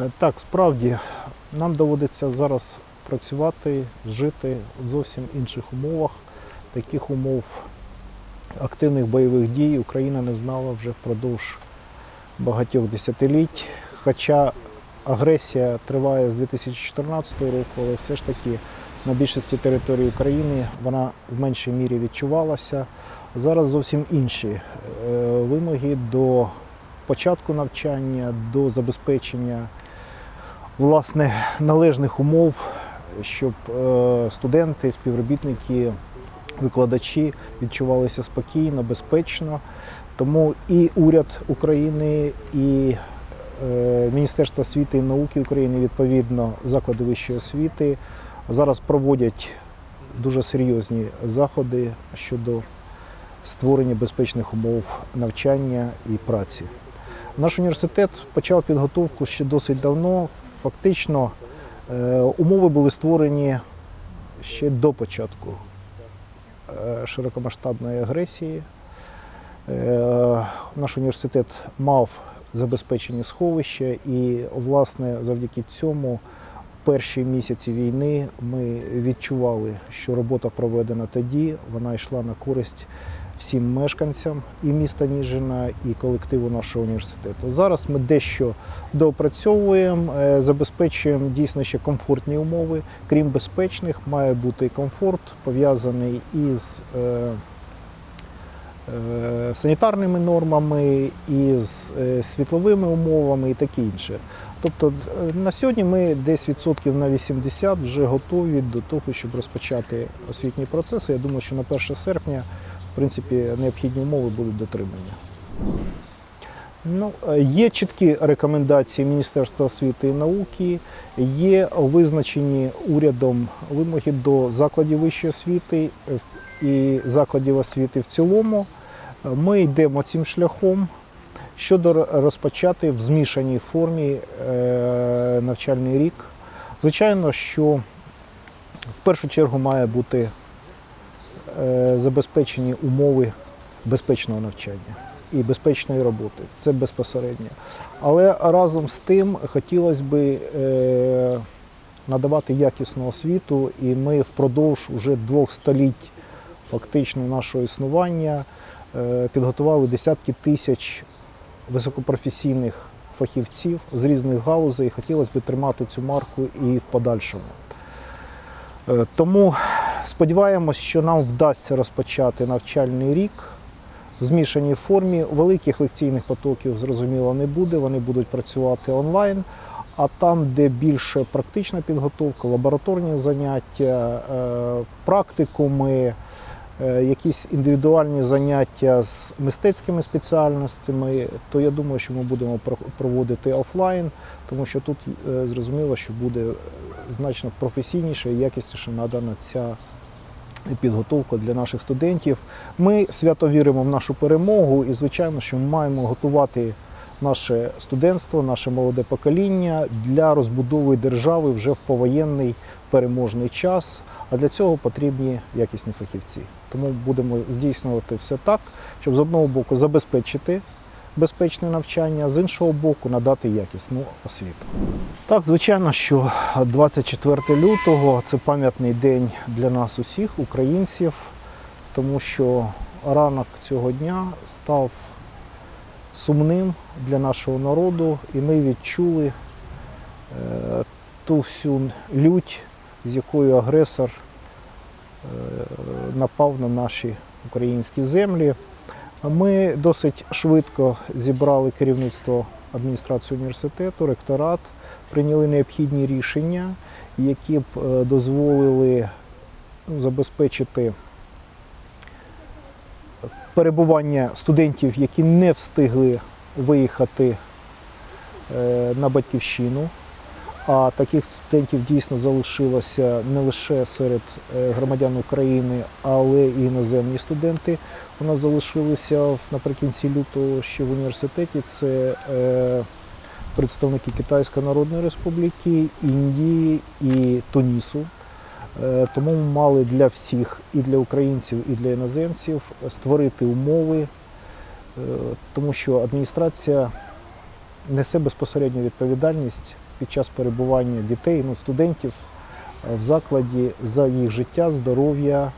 Е, Так, справді нам доводиться зараз працювати, жити в зовсім інших умовах. Таких умов активних бойових дій Україна не знала вже впродовж багатьох десятиліть. Хоча агресія триває з 2014 року, але все ж таки на більшості території України вона в меншій мірі відчувалася. Зараз зовсім інші е, вимоги до початку навчання, до забезпечення власне належних умов, щоб е, студенти, співробітники, викладачі відчувалися спокійно, безпечно. Тому і уряд України, і е, Міністерство освіти і науки України, відповідно, заклади вищої освіти зараз проводять дуже серйозні заходи щодо створення безпечних умов навчання і праці. Наш університет почав підготовку ще досить давно. Фактично, е, умови були створені ще до початку е, широкомасштабної агресії. Е, Наш університет мав забезпечені сховища, і, власне, завдяки цьому перші місяці війни ми відчували, що робота проведена тоді, вона йшла на користь всім мешканцям і міста Ніжина, і колективу нашого університету. Зараз ми дещо доопрацьовуємо, е, забезпечуємо дійсно ще комфортні умови. Крім безпечних, має бути комфорт пов'язаний із е, е, санітарними нормами, із світловими умовами і таке інше. Тобто на сьогодні ми десь відсотків на 80 вже готові до того, щоб розпочати освітній процес. І Я думаю, що на 1 серпня в принципі необхідні умови будуть дотримані. Ну, е, є чіткі рекомендації Міністерства освіти і науки, є визначені урядом вимоги до закладів вищої освіти е, і закладів освіти в цілому. Ми йдемо цим шляхом щодо розпочати в змішаній формі е, навчальний рік. Звичайно, що в першу чергу має бути забезпечені умови безпечного навчання і безпечної роботи. Це безпосередньо. Але разом з тим хотілося б е, надавати якісну освіту, і ми впродовж уже двох століть фактично нашого існування е, підготували десятки тисяч високопрофесійних фахівців з різних галузей. Хотілося б тримати цю марку і в подальшому. Е, Тому сподіваємось, що нам вдасться розпочати навчальний рік в змішаній формі. Великих лекційних потоків, зрозуміло, не буде. Вони будуть працювати онлайн. А там, де більше практична підготовка, лабораторні заняття, е, практикуми, е, якісь індивідуальні заняття з мистецькими спеціальностями, то я думаю, що ми будемо про- проводити офлайн, тому що тут е, зрозуміло, що буде значно професійніше і якісніше надана ця підготовка для наших студентів. Ми свято віримо в нашу перемогу і, звичайно, що ми маємо готувати наше студентство, наше молоде покоління для розбудови держави вже в повоєнний переможний час. А для цього потрібні якісні фахівці. Тому будемо здійснювати все так, щоб з одного боку забезпечити безпечне навчання, з іншого боку надати якісну освіту. Так, звичайно, що 24 лютого це пам'ятний день для нас усіх, українців, тому що ранок цього дня став сумним для нашого народу, і ми відчули е, ту всю лють, з якою агресор е, напав на наші українські землі. Ми досить швидко зібрали керівництво адміністрації університету, ректорат, прийняли необхідні рішення, які б е, дозволили ну, забезпечити перебування студентів, які не встигли виїхати е, на батьківщину. А таких студентів дійсно залишилося не лише серед е, громадян України, але і іноземні студенти. У нас залишилися наприкінці лютого ще в університеті. Це е, представники Китайської Народної Республіки, Індії і Тунісу. Е, Тому ми мали для всіх, і для українців, і для іноземців створити умови, тому що адміністрація несе безпосередню відповідальність під час перебування дітей, ну, студентів е, в закладі за їх життя, здоров'я,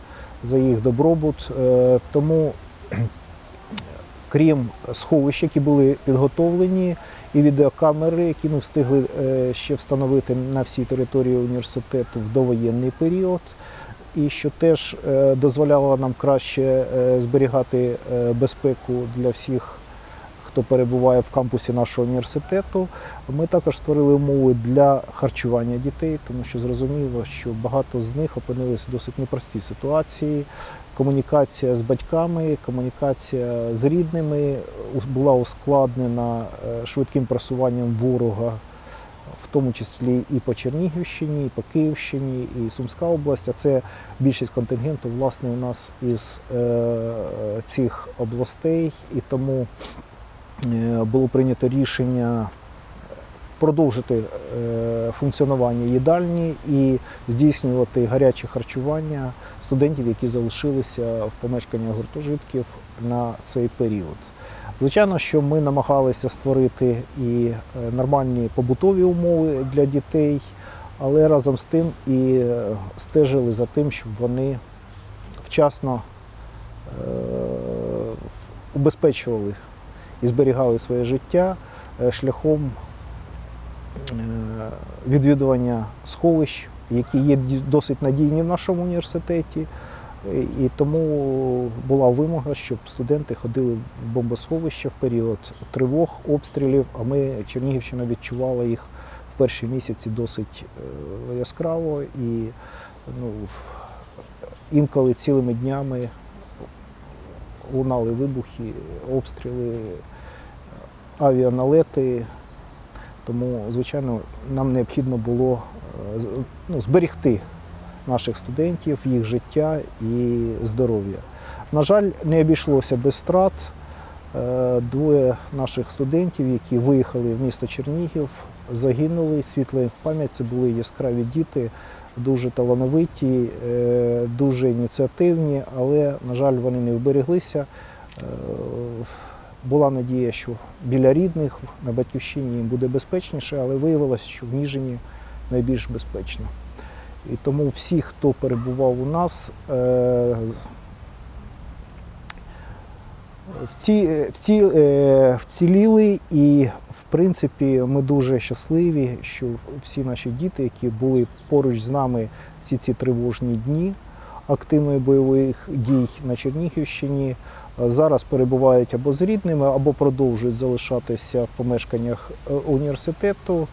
за їх добробут. Е, Тому, крім сховищ, які були підготовлені, і відеокамери, які ми встигли е, ще встановити на всій території університету в довоєнний період, і що теж дозволяло нам краще зберігати безпеку для всіх, хто перебуває в кампусі нашого університету. Ми також створили умови для харчування дітей, тому що зрозуміло, що багато з них опинилися в досить непростій ситуації. Комунікація з батьками, комунікація з рідними була ускладнена е, швидким просуванням ворога, в тому числі і по Чернігівщині, і по Київщині, і Сумська область. А це більшість контингенту власне у нас із е, цих областей, і тому було прийнято рішення продовжити е, функціонування їдальні і здійснювати гаряче харчування студентів, які залишилися в помешканнях гуртожитків на цей період. Звичайно, що ми намагалися створити і е, нормальні побутові умови для дітей, але разом з тим і е, стежили за тим, щоб вони вчасно е, убезпечували і зберігали своє життя е, шляхом е, відвідування сховищ, які є досить надійні в нашому університеті. Е, І тому була вимога, щоб студенти ходили в бомбосховище в період тривог, обстрілів, а ми Чернігівщина відчувала їх в перші місяці досить яскраво і ну, інколи цілими днями лунали вибухи, обстріли, авіаналети. Тому, звичайно, нам необхідно було е, ну, зберегти наших студентів, їх життя і здоров'я. На жаль, не обійшлося без втрат. Е, Двоє наших студентів, які виїхали в місто Чернігів, загинули. Світла пам'ять. Це були яскраві діти, дуже талановиті, е, дуже ініціативні, але, на жаль, вони не вбереглися. Була надія, що біля рідних на батьківщині їм буде безпечніше, але виявилося, що в Ніжині найбільш безпечно. І тому всі, хто перебував у нас, е, е, вціліли, і в принципі ми дуже щасливі, що всі наші діти, які були поруч з нами всі ці тривожні дні активної бойових дій на Чернігівщині, зараз перебувають або з рідними, або продовжують залишатися в помешканнях е, університету.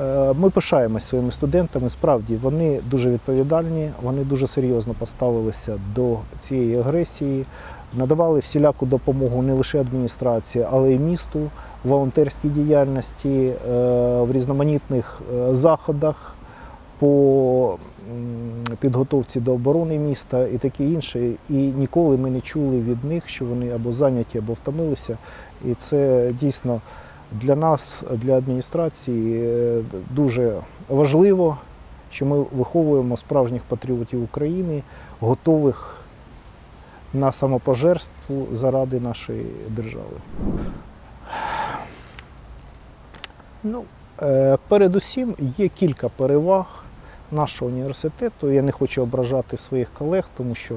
Е, Ми пишаємось своїми студентами. Справді вони дуже відповідальні, вони дуже серйозно поставилися до цієї агресії, надавали всіляку допомогу не лише адміністрації, але й місту волонтерській діяльності, е, в різноманітних заходах по підготовці до оборони міста і таке інше. І ніколи ми не чули від них, що вони або зайняті, або втомилися. І це дійсно для нас, для адміністрації, е, дуже важливо, що ми виховуємо справжніх патріотів України, готових на самопожертву заради нашої держави. Ну, е, передусім є кілька переваг нашого університету. Я не хочу ображати своїх колег, тому що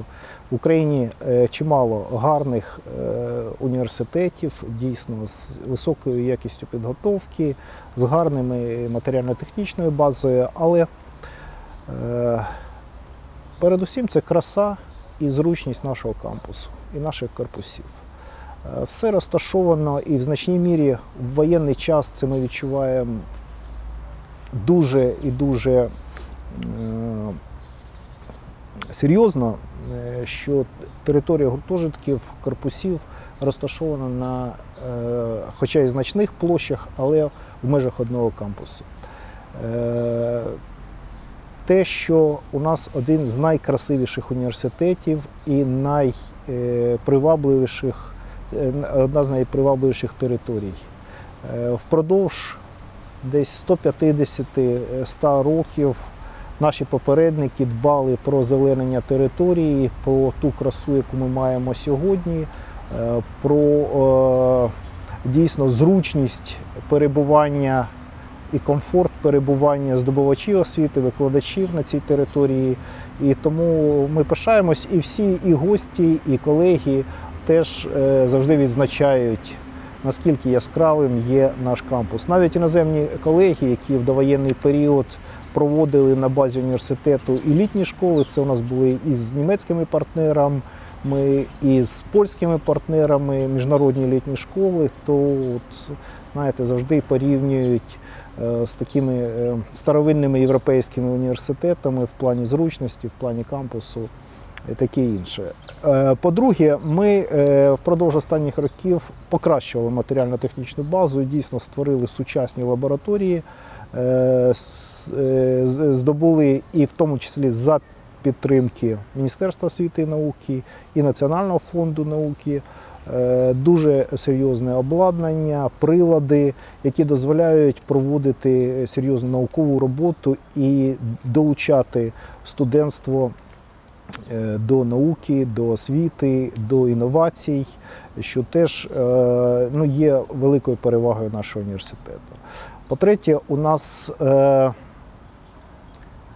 в Україні е, чимало гарних е, університетів, дійсно з високою якістю підготовки, з гарними матеріально-технічною базою, але е, передусім це краса і зручність нашого кампусу і наших корпусів. Все розташовано і в значній мірі в воєнний час це ми відчуваємо дуже і дуже серйозно, е, що територія гуртожитків, корпусів розташована на, е, хоча й значних площах, але в межах одного кампусу. Е, Те, що у нас один з найкрасивіших університетів і найпривабливіших, е, одна з найпривабливіших територій. Е, Впродовж десь 150-100 років наші попередники дбали про зеленення території, про ту красу, яку ми маємо сьогодні, е, про е, дійсно зручність перебування і комфорт перебування здобувачів освіти, викладачів на цій території. І тому ми пишаємось, і всі, і гості, і колеги теж е, завжди відзначають, наскільки яскравим є наш кампус. Навіть іноземні колеги, які в довоєнний період проводили на базі університету і літні школи, це у нас були і з німецькими партнерами. І з польськими партнерами міжнародні літні школи, то от, знаєте, завжди порівнюють е, з такими е, старовинними європейськими університетами в плані зручності, в плані кампусу і таке інше. Е, По-друге, ми впродовж останніх років покращували матеріально-технічну базу дійсно створили сучасні лабораторії, здобули і в тому числі за підтримки Міністерства освіти і науки і Національного фонду науки. е, Дуже серйозне обладнання, прилади, які дозволяють проводити серйозну наукову роботу і долучати студентство е, до науки, до освіти, до інновацій, що теж е, ну, є великою перевагою нашого університету. По-третє, у нас е,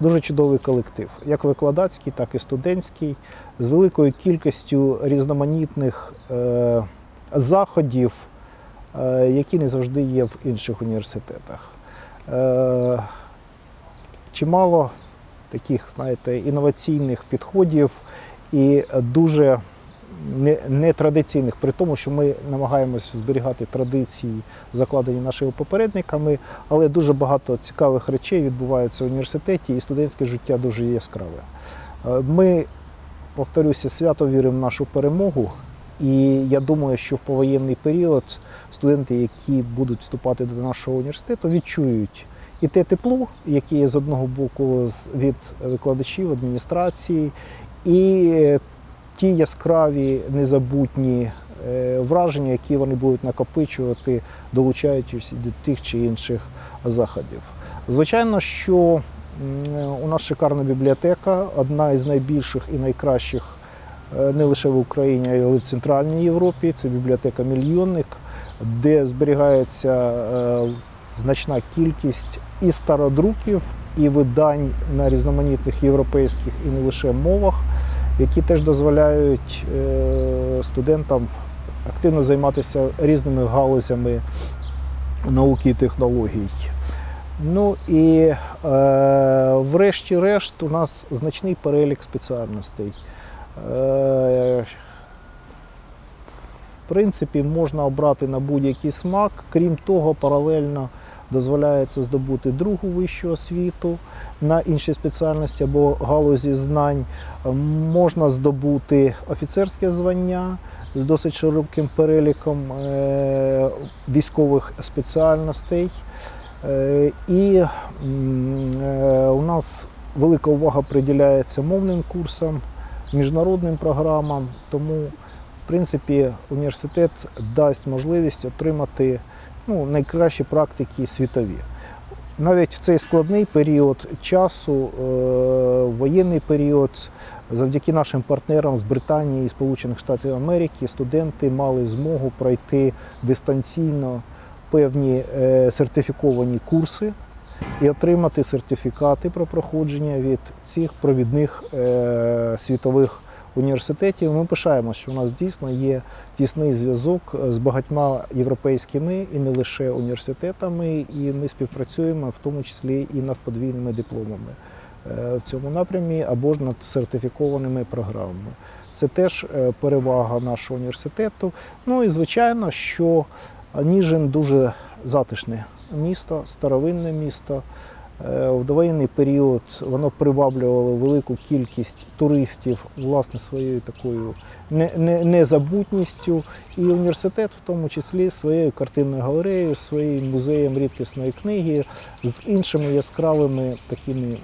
дуже чудовий колектив, як викладацький, так і студентський, з великою кількістю різноманітних е, заходів, е, які не завжди є в інших університетах. Е, чимало таких, знаєте, інноваційних підходів і дуже нетрадиційних, при тому, що ми намагаємося зберігати традиції, закладені нашими попередниками, але дуже багато цікавих речей відбуваються в університеті, і студентське життя дуже яскраве. Е, Ми, повторюся, свято віримо в нашу перемогу. І я думаю, що в повоєнний період студенти, які будуть вступати до нашого університету, відчують і те тепло, яке є з одного боку від викладачів, адміністрації, і е, ті яскраві, незабутні е, враження, які вони будуть накопичувати, долучаючись до тих чи інших заходів. Звичайно, що у нас шикарна бібліотека, одна із найбільших і найкращих е, не лише в Україні, а й в Центральній Європі. Це бібліотека Мільйонник, де зберігається е, значна кількість і стародруків, і видань на різноманітних європейських і не лише мовах, які теж дозволяють е, студентам активно займатися різними галузями науки і технологій. Ну і е, врешті-решт у нас значний перелік спеціальностей. Е, в принципі, можна обрати на будь-який смак. Крім того, паралельно дозволяється здобути другу вищу освіту на інші спеціальності або галузі знань. Можна здобути офіцерське звання з досить широким переліком е, військових спеціальностей. Е, І е, у нас велика увага приділяється мовним курсам, міжнародним програмам, тому, в принципі, університет дасть можливість отримати ну, найкращі практики світові. Навіть в цей складний період часу, е, воєнний період, завдяки нашим партнерам з Британії і Сполучених Штатів Америки, студенти мали змогу пройти дистанційно певні е, сертифіковані курси і отримати сертифікати про проходження від цих провідних е, світових університетів. Ми пишаємося, що у нас дійсно є тісний зв'язок з багатьма європейськими і не лише університетами, і ми співпрацюємо в тому числі і над подвійними дипломами е, в цьому напрямі або ж над сертифікованими програмами. Це теж е, перевага нашого університету. Ну і звичайно, що Ніжин дуже затишне місто, старовинне місто. Е, В довоєнний період воно приваблювало велику кількість туристів власне своєю такою не- не- незабутністю. І університет, в тому числі, своєю картинною галереєю, своїм музеєм рідкісної книги, з іншими яскравими такими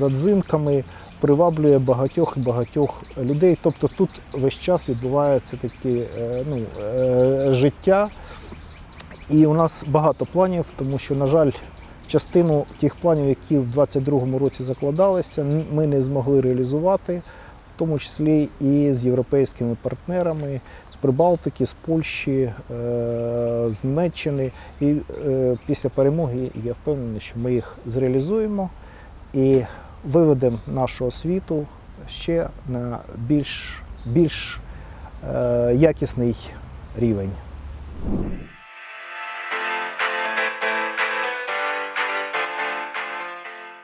родзинками приваблює багатьох і багатьох людей. Тобто тут весь час відбувається таке ну, е, життя. І у нас багато планів, тому що, на жаль, частину тих планів, які в 2022 році закладалися, ми не змогли реалізувати в тому числі і з європейськими партнерами з Прибалтики, з Польщі, е, з Німеччини. І е, після перемоги я впевнений, що ми їх зреалізуємо і виведемо нашу освіту ще на більш, більш е, якісний рівень.